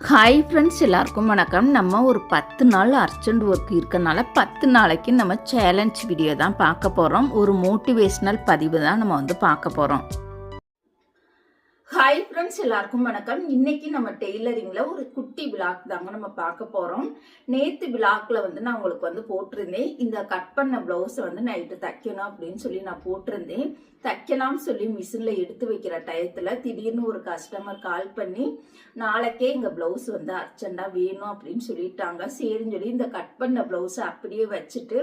Hi friends எல்லாருக்கும் வணக்கம். நம்ம ஒரு பத்து நாள் அர்ஜென்ட் ஒர்க் இருக்கனால பத்து நாளைக்கு நம்ம சேலஞ்ச் வீடியோ தான் பார்க்க போகிறோம் ஒரு மோட்டிவேஷ்னல் பதிவு தான் நம்ம வந்து பார்க்க போகிறோம் ஹாய் ஃப்ரெண்ட்ஸ் எல்லாருக்கும் வணக்கம். இன்னைக்கு நம்ம டெய்லரிங்கில் ஒரு குட்டி பிளாக் தாங்க நம்ம பார்க்க போகிறோம் நேற்று பிளாக்ல வந்து நான் உங்களுக்கு வந்து போட்டிருந்தேன். இந்த கட் பண்ண பிளவுஸை வந்து நைட்டு தைக்கணும் அப்படின்னு சொல்லி நான் போட்டிருந்தேன். தைக்கலாம்னு சொல்லி மிஷினில் எடுத்து வைக்கிற டயத்தில் திடீர்னு ஒரு கஸ்டமர் கால் பண்ணி நாளைக்கே எங்கள் பிளவுஸ் வந்து அர்ஜெண்டாக வேணும் அப்படின்னு சொல்லிட்டாங்க. சரின்னு சொல்லி இந்த கட் பண்ண பிளவுஸை அப்படியே வச்சுட்டு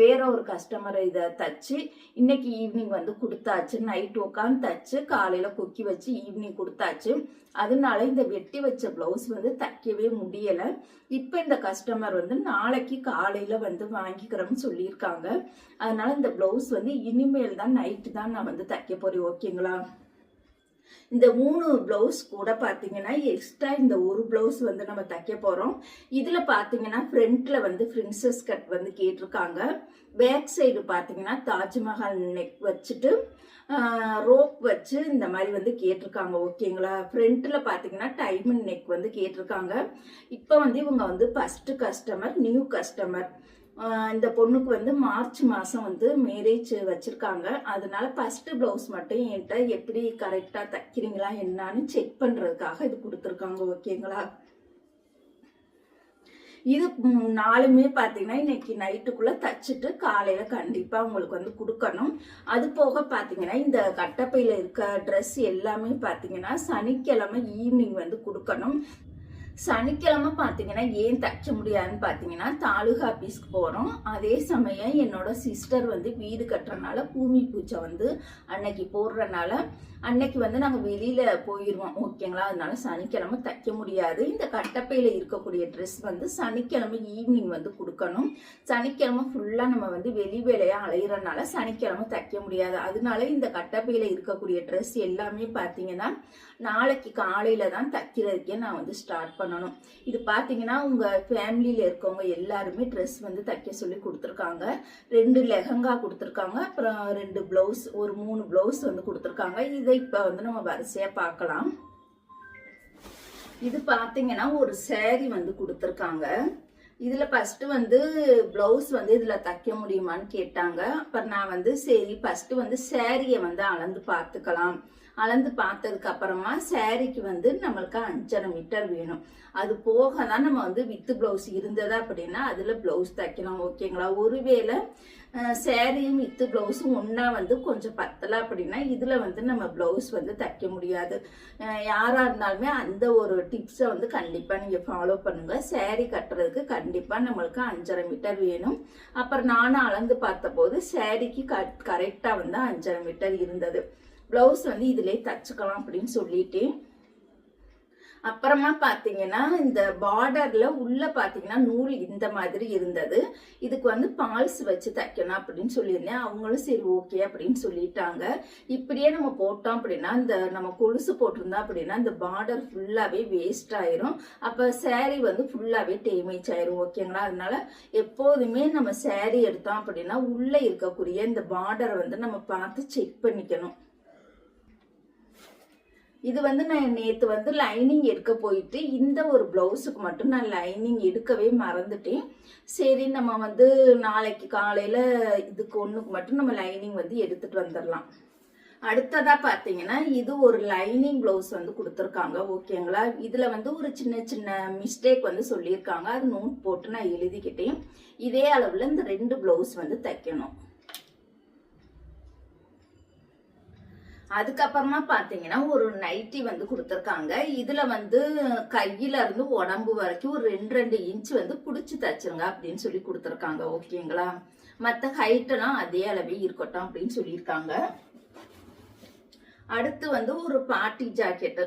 வேற ஒரு கஸ்டமரை இதை தச்சு இன்னைக்கு ஈவினிங் வந்து கொடுத்தாச்சு. நைட் உட்காந்து தச்சு காலையில் கொக்கி வச்சு ஈவினிங் கொடுத்தாச்சு. அதனால இந்த வெட்டி வச்ச பிளவுஸ் வந்து தைக்கவே முடியலை. இப்போ இந்த கஸ்டமர் வந்து நாளைக்கு காலையில் வந்து வாங்கிக்கிறோம்னு சொல்லியிருக்காங்க. அதனால இந்த பிளவுஸ் வந்து இனிமேல் தான் நைட்டு தான் நான் வந்து தைக்க போகிறேன் ஓகேங்களா இந்த மூணு ப்ளவுஸ் கூட பார்த்தீங்கன்னா எக்ஸ்ட்ரா இந்த ஒரு ப்ளவுஸ் வந்து நம்ம தைக்க போகிறோம் இதில் பார்த்தீங்கன்னா ஃப்ரண்ட்டில் வந்து பிரின்சஸ் கட் வந்து கேட்டிருக்காங்க. பேக் சைடு பார்த்தீங்கன்னா தாஜ்மஹால் நெக் வச்சுட்டு ரோப் வச்சு இந்த மாதிரி வந்து கேட்டிருக்காங்க. ஓகேங்களா ஃப்ரண்ட்டில் பார்த்தீங்கன்னா டைமண்ட் நெக் வந்து கேட்டிருக்காங்க. இப்போ வந்து இவங்க வந்து ஃபஸ்ட்டு கஸ்டமர் நியூ கஸ்டமர் இந்த பொண்ணுக்கு வந்து மார்ச் மாதம் வந்து மேரேஜ் வச்சுருக்காங்க. அதனால ஃபஸ்ட்டு ப்ளவுஸ் மட்டும் என்கிட்ட எப்படி கரெக்டாக தைக்கிறீங்களா என்னான்னு செக் பண்ணுறதுக்காக இது கொடுத்துருக்காங்க ஓகேங்களா இது நாலுமே பார்த்தீங்கன்னா இன்னைக்கு நைட்டுக்குள்ளே தச்சுட்டு காலையில் கண்டிப்பாக உங்களுக்கு வந்து கொடுக்கணும். அது போக பார்த்தீங்கன்னா இந்த கட்டப்பையில் இருக்க ட்ரெஸ் எல்லாமே பார்த்தீங்கன்னா சனிக்கிழமை ஈவினிங் வந்து கொடுக்கணும். சனிக்கிழமை பார்த்தீங்கன்னா ஏன் தைக்க முடியாதுன்னு பார்த்தீங்கன்னா தாலுகா ஆஃபீஸ்க்கு போகிறோம் அதே சமயம் என்னோட சிஸ்டர் வந்து வீடு கட்டுறனால பூமி பூஜை வந்து அன்னைக்கு போடுறனால அன்னைக்கு வந்து நாங்கள் வெளியில் போயிடுவோம் ஓகேங்களா அதனால சனிக்கிழமை தைக்க முடியாது. இந்த கட்டப்பையில் இருக்கக்கூடிய ட்ரெஸ் வந்து சனிக்கிழமை ஈவினிங் வந்து கொடுக்கணும். சனிக்கிழமை ஃபுல்லாக நம்ம வந்து வெளி வேலையாக அலையிறனால சனிக்கிழமை தைக்க முடியாது. அதனால இந்த கட்டப்பையில் இருக்கக்கூடிய ட்ரெஸ் எல்லாமே பார்த்தீங்கன்னா நாளைக்கு காலையில் தான் தைக்கிறதுக்கே நான் வந்து ஸ்டார்ட் பண்ணணும். இது பார்த்தீங்கன்னா உங்கள் ஃபேமிலியில் இருக்கவங்க எல்லாருமே ட்ரெஸ் வந்து தைக்க சொல்லி கொடுத்துருக்காங்க. ரெண்டு லெஹங்கா கொடுத்துருக்காங்க. அப்புறம் ரெண்டு ப்ளவுஸ் ஒரு மூணு ப்ளவுஸ் வந்து கொடுத்துருக்காங்க. இது இப்போ வந்து நம்ம வரிசையாக பார்க்கலாம். இது பார்த்தீங்கன்னா ஒரு சேரீ வந்து கொடுத்துருக்காங்க. இதில் ஃபஸ்ட்டு வந்து ப்ளவுஸ் வந்து இதில் தைக்க முடியுமான்னு கேட்டாங்க. அப்புறம் நான் வந்து சரி ஃபஸ்ட்டு வந்து சேரீயை வந்து அளந்து பார்த்துக்கலாம். அளந்து பார்த்ததுக்கு அப்புறமா வந்து நம்மளுக்கு அஞ்சரை மீட்டர் வேணும். அது போக தான் நம்ம வந்து வித்து ப்ளவுஸ் இருந்தது அப்படின்னா அதில் ப்ளவுஸ் தைக்கலாம் ஓகேங்களா ஒருவேளை சேரீயும் வித்து ப்ளவுஸும் ஒன்றா வந்து கொஞ்சம் பத்தலை அப்படின்னா இதில் வந்து நம்ம ப்ளவுஸ் வந்து தைக்க முடியாது. யாராக இருந்தாலுமே அந்த ஒரு டிப்ஸை வந்து கண்டிப்பாக நீங்கள் ஃபாலோ பண்ணுங்கள் சேரீ கட்டுறதுக்கு கண்டிப்பாக நம்மளுக்கு அஞ்சரை மீட்டர் வேணும். அப்புறம் நானும் அளந்து பார்த்தபோது சேரீக்கு க கரெக்டாக வந்து அஞ்சரை மீட்டர் இருந்தது. ப்ளவுஸ் வந்து இதிலே தச்சுக்கலாம் அப்படின்னு சொல்லிட்டேன். அப்புறமா பார்த்தீங்கன்னா இந்த பார்டரில் உள்ள பார்த்தீங்கன்னா நூல் இந்த மாதிரி இருந்தது. இதுக்கு வந்து பால்ஸ் வச்சு தைக்கணும் அப்படின்னு சொல்லியிருந்தேன். அவங்களும் சரி ஓகே அப்படின்னு சொல்லிட்டாங்க. இப்படியே நம்ம போட்டோம் அப்படின்னா இந்த நம்ம கொலுசு போட்டிருந்தோம் அப்படின்னா இந்த பார்டர் ஃபுல்லாகவே வேஸ்ட் ஆயிரும். அப்போ சேரீ வந்து ஃபுல்லாகவே டேமேஜ் ஆயிரும் ஓகேங்களா அதனால எப்போதுமே நம்ம சேரீ எடுத்தோம் அப்படின்னா உள்ளே இருக்கக்கூடிய இந்த பார்டரை வந்து நம்ம பார்த்து செக் பண்ணிக்கணும். இது வந்து நான் நேற்று வந்து லைனிங் எடுக்க போயிட்டு இந்த ஒரு ப்ளவுஸுக்கு மட்டும் நான் லைனிங் எடுக்கவே மறந்துட்டேன். சரி நம்ம வந்து நாளைக்கு காலையில் இதுக்கு ஒன்றுக்கு மட்டும் நம்ம லைனிங் வந்து எடுத்துட்டு வந்துடலாம் அடுத்ததாக பார்த்தீங்கன்னா இது ஒரு லைனிங் ப்ளவுஸ் வந்து கொடுத்துருக்காங்க ஓகேங்களா இதில் வந்து ஒரு சின்ன சின்ன மிஸ்டேக் வந்து சொல்லியிருக்காங்க. அது நோட் போட்டு நான் எழுதிக்கிட்டேன். இதே அளவில் இந்த ரெண்டு ப்ளவுஸ் வந்து தைக்கணும். அதுக்கப்புறமா பார்த்தீங்கன்னா ஒரு நைட்டி வந்து கொடுத்துருக்காங்க. இதில் வந்து கையில இருந்து உடம்பு வரைக்கும் ஒரு ரெண்டு ரெண்டு இன்ச் வந்து பிடிச்சி தச்சிருங்க அப்படின்னு சொல்லி கொடுத்துருக்காங்க. ஓகேங்களா மற்ற ஹைட்டெல்லாம் அதே அளவே இருக்கட்டும் அப்படின்னு சொல்லியிருக்காங்க. அடுத்து வந்து ஒரு பார்ட்டி ஜாக்கெட்டு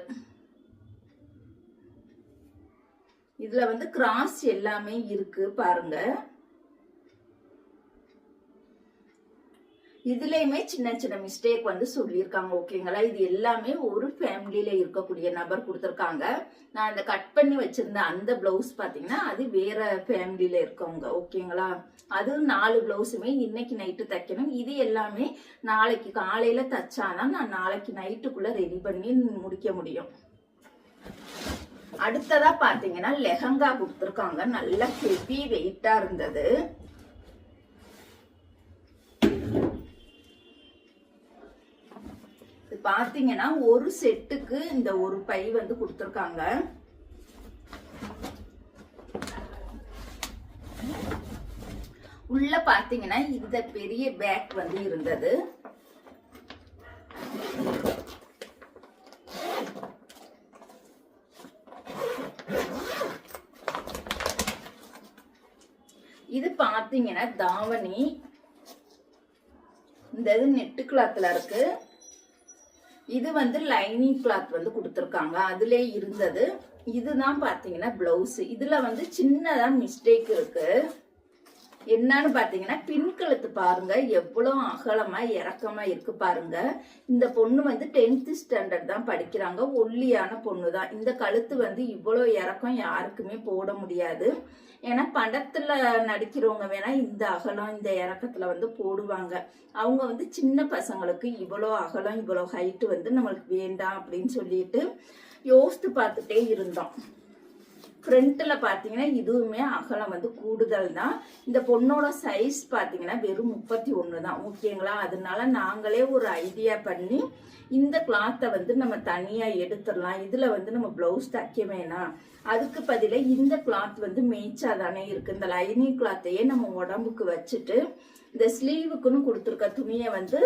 இதுல வந்து கிராஸ் எல்லாமே இருக்கு பாருங்க. இதுலயுமே சின்ன சின்ன மிஸ்டேக் வந்து சொல்லியிருக்காங்க ஓகேங்களா இது எல்லாமே ஒரு ஃபேமிலியில இருக்கக்கூடிய நபர் கொடுத்துருக்காங்க. நான் இந்த கட் பண்ணி வச்சிருந்த அந்த பிளவுஸ் பாத்தீங்கன்னா அது வேற ஃபேமிலியில இருக்கவங்க ஓகேங்களா அது நாலு பிளவுஸுமே இன்னைக்கு நைட்டு தைக்கணும். இது எல்லாமே நாளைக்கு காலையில தச்சாதான் நான் நாளைக்கு நைட்டுக்குள்ள ரெடி பண்ணி முடிக்க முடியும். அடுத்ததா பாத்தீங்கன்னா லெஹங்கா கொடுத்துருக்காங்க. நல்ல ஹெவி வெயிட்டா இருந்தது. இது பாத்தீங்கன்னா ஒரு செட்டுக்கு இந்த ஒரு பை வந்து கொடுத்துருக்காங்க. உள்ள பாத்தீங்கன்னா இந்த பெரிய பேக் வந்து இருந்தது. இது பாத்தீங்கன்னா தாவணி. இந்த இது நெட்டு கிளாத்துல இருக்கு. இது வந்து லைனிங் கிளாத் வந்து கொடுத்துருக்காங்க. அதுலேயே இருந்தது. இதுதான் பார்த்தீங்கன்னா பிளவுஸ். இதில் வந்து சின்னதாக மிஸ்டேக் இருக்கு. என்னன்னு பார்த்தீங்கன்னா பின் கழுத்து பாருங்க. எவ்வளோ அகலமாக இறக்கமாக இருக்கு பாருங்க. இந்த பொண்ணு வந்து டென்த்து ஸ்டாண்டர்ட் தான் படிக்கிறாங்க. ஒல்லியான பொண்ணு தான் இந்த கழுத்து வந்து இவ்வளோ இறக்கம் யாருக்குமே போட முடியாது. ஏன்னா படத்துல நடிக்கிறவங்க வேணா இந்த அகலம் இந்த இறக்கத்துல வந்து போடுவாங்க. அவங்க வந்து சின்ன பசங்களுக்கு இவ்வளோ அகலம் இவ்வளோ ஹைட்டு வந்து நம்மளுக்கு வேண்டாம் அப்படின்னு சொல்லிட்டு யோசித்து பார்த்துட்டே இருந்தோம் ஃப்ரண்ட்டில் பார்த்தீங்கன்னா இதுவுமே அகலம் வந்து கூடுதல் தான் இந்த பொண்ணோட சைஸ் பார்த்தீங்கன்னா வெறும் முப்பத்தி ஒன்று தான். ஓகேங்களா அதனால நாங்களே ஒரு ஐடியா பண்ணி இந்த கிளாத்தை வந்து நம்ம தனியாக எடுத்துடலாம். இதில் வந்து நம்ம ப்ளவுஸ் தைக்க வேணாம். அதுக்கு பதிலாக இந்த கிளாத் வந்து மேய்ச்சா தானே இருக்குது இந்த லைனிங் கிளாத்தையே நம்ம உடம்புக்கு வச்சுட்டு இந்த ஸ்லீவுக்குன்னு கொடுத்துருக்க துணியை வந்து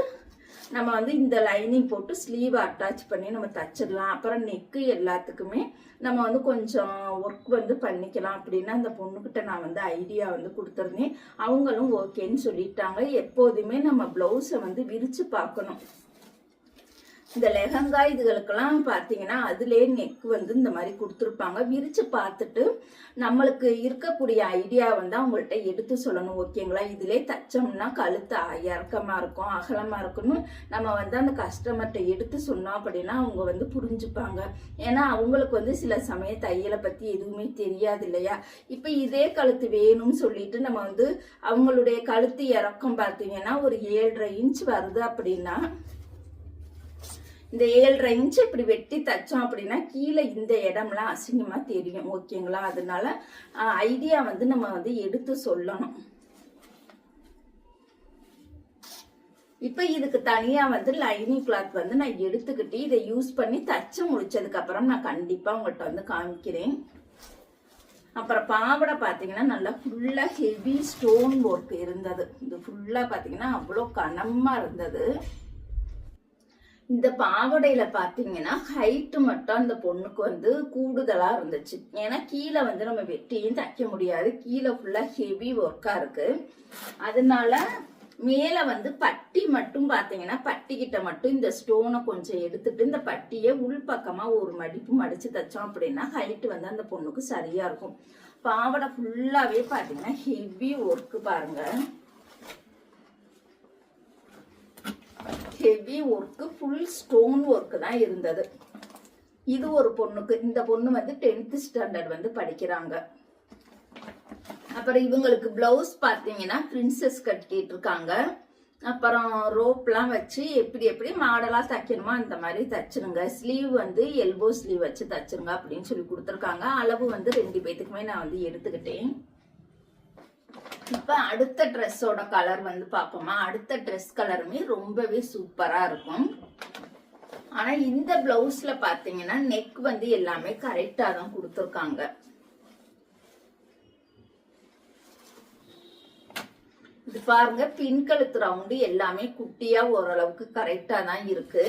நம்ம வந்து இந்த லைனிங் போட்டு ஸ்லீவ் அட்டாச் பண்ணி நம்ம தச்சிடலாம். அப்புறம் நெக்கு எல்லாத்துக்குமே நம்ம வந்து கொஞ்சம் ஒர்க் வந்து பண்ணிக்கலாம் அப்படின்னு அந்த பொண்ணுக்கிட்ட நான் வந்து ஐடியா வந்து கொடுத்துருந்தேன். அவங்களும் ஓகேன்னு சொல்லிட்டாங்க. எப்போதுமே நம்ம ப்ளவுஸை வந்து விரிச்சு பார்க்கணும். இந்த லெஹங்கா இதுகளுக்கெல்லாம் பார்த்தீங்கன்னா அதுலேயே நெக் வந்து இந்த மாதிரி கொடுத்துருப்பாங்க. விரிச்சு பார்த்துட்டு நம்மளுக்கு இருக்கக்கூடிய ஐடியா வந்து அவங்கள்ட்ட எடுத்து சொல்லணும் ஓகேங்களா இதிலே தச்சோம்னா கழுத்து இறக்கமாக இருக்கும் அகலமாக இருக்கும்னு நம்ம வந்து அந்த கஸ்டமர்கிட்ட எடுத்து சொன்னோம் அப்படின்னா அவங்க வந்து புரிஞ்சுப்பாங்க. ஏன்னா அவங்களுக்கு வந்து சில சமயம் தையலை பற்றி எதுவுமே தெரியாது இல்லையா? இப்போ இதே கழுத்து வேணும்னு சொல்லிட்டு நம்ம வந்து அவங்களுடைய கழுத்து இறக்கம் பார்த்தீங்கன்னா ஒரு ஏழரை இன்ச் வருது அப்படின்னா இந்த ஏழரை இன்ச்சு இப்படி வெட்டி தைச்சோம் அப்படின்னா கீழே இந்த இடம்லாம் அசிங்கமாக தெரியும் ஓகேங்களா அதனால ஐடியா வந்து நம்ம வந்து எடுத்து சொல்லணும். இப்போ இதுக்கு தனியாக வந்து லைனிங் கிளாத் வந்து நான் எடுத்துக்கிட்டு இதை யூஸ் பண்ணி தச்சு முடிச்சதுக்கப்புறம் நான் கண்டிப்பாக உங்கள்கிட்ட வந்து காமிக்கிறேன். அப்புறம் பாவடை பார்த்தீங்கன்னா நல்லா ஃபுல்லாக ஹெவி ஸ்டோன் ஒர்க் இருந்தது. இது ஃபுல்லாக பார்த்தீங்கன்னா அவ்வளோ கனமாக இருந்தது. இந்த பாவடையில பாத்தீங்கன்னா ஹைட்டு மட்டும் அந்த பொண்ணுக்கு வந்து கூடுதலா இருந்துச்சு. ஏன்னா கீழே வந்து நம்ம வெட்டியும் தைக்க முடியாது. கீழே ஃபுல்லா ஹெவி ஒர்க்கா இருக்கு. அதனால மேல வந்து பட்டி மட்டும் பாத்தீங்கன்னா பட்டி கிட்ட மட்டும் இந்த ஸ்டோனை கொஞ்சம் எடுத்துட்டு இந்த பட்டியை உள்பக்கமா ஒரு மடிப்பு மடிச்சு தைச்சோம் அப்படின்னா ஹைட்டு வந்து அந்த பொண்ணுக்கு சரியா இருக்கும். பாவடை ஃபுல்லாவே பாத்தீங்கன்னா ஹெவி ஒர்க்கு பாருங்க. Heavy work full stone work தான் இருந்தது. இது ஒரு பொண்ணுக்கு. இந்த பொண்ணு வந்து டென்த்து ஸ்டாண்டர்ட் வந்து படிக்கிறாங்க. அப்புறம் இவங்களுக்கு பிளவுஸ் பார்த்தீங்கன்னா பிரின்சஸ் கட் கேட்டிருக்காங்க. அப்புறம் ரோப்லாம் வச்சு எப்படி எப்படி மாடலாக தைக்கணுமோ அந்த மாதிரி தைச்சிருங்க. ஸ்லீவ் வந்து எல்போ ஸ்லீவ் வச்சு தைச்சிருங்க அப்படின்னு சொல்லி கொடுத்துருக்காங்க. அளவு வந்து ரெண்டு பேத்துக்குமே நான் வந்து எடுத்துக்கிட்டேன். இப்ப அடுத்த ட்ரெஸ்ஸோட கலர் வந்து பார்ப்போமா? அடுத்த ட்ரெஸ் கலருமே ரொம்பவே சூப்பரா இருக்கும். ஆனா இந்த பிளவுஸ்ல பாத்தீங்கன்னா நெக் வந்து எல்லாமே கரெக்டா தான் கொடுத்துருக்காங்க. இது பாருங்க பின் கழுத்து ரவுண்டு எல்லாமே குட்டியா ஓரளவுக்கு கரெக்டா தான் இருக்கு.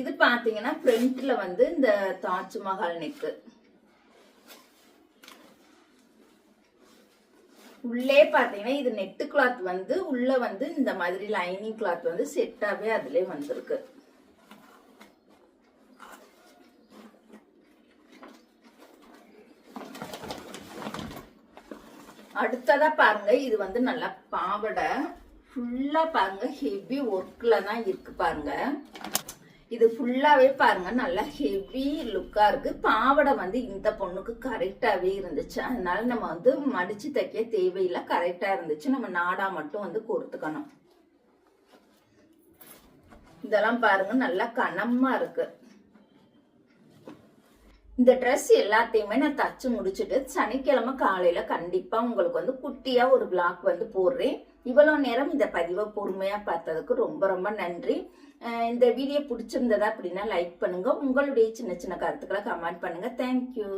இது பாத்தீங்கன்னா ஃப்ரண்ட்ல வந்து இந்த தாஜ்மஹால் நெக்கு உள்ளே பார்த்தீங்கன்னா இது நெட்டு கிளாத் வந்து உள்ள வந்து இந்த மாதிரி லைனிங் கிளாத் வந்து செட்டாவே அதுல வந்திருக்கு. அடுத்ததா பாருங்க இது வந்து நல்லா பாவடை. ஃபுல்லா பாருங்க ஹெவி ஒர்க்ல தான் இருக்கு பாருங்க. இது ஃபுல்லாவே பாருங்க நல்லா ஹெவி லுக்கா இருக்கு. பாவடை வந்து இந்த பொண்ணுக்கு கரெக்டாவே இருந்துச்சு. அதனால நம்ம வந்து மடிச்சு தைக்க தேவையில்லை கரெக்டா இருந்துச்சு. நம்ம நாடா மட்டும் வந்து கொடுத்துக்கணும். இதெல்லாம் பாருங்க நல்லா கனமா இருக்கு. இந்த ட்ரெஸ் எல்லாத்தையுமே நான் தச்சு முடிச்சுட்டு சனிக்கிழமை காலையில கண்டிப்பா உங்களுக்கு வந்து குட்டியா ஒரு பிளாக் வந்து போடுறேன். இவ்வளோ நேரம் இந்த பதிவை பொறுமையாக பார்த்ததுக்கு ரொம்ப ரொம்ப நன்றி. இந்த வீடியோ பிடிச்சிருந்ததா அப்படின்னா லைக் பண்ணுங்கள் உங்களுடைய சின்ன சின்ன கருத்துக்களை கமெண்ட் பண்ணுங்கள் தேங்க்யூ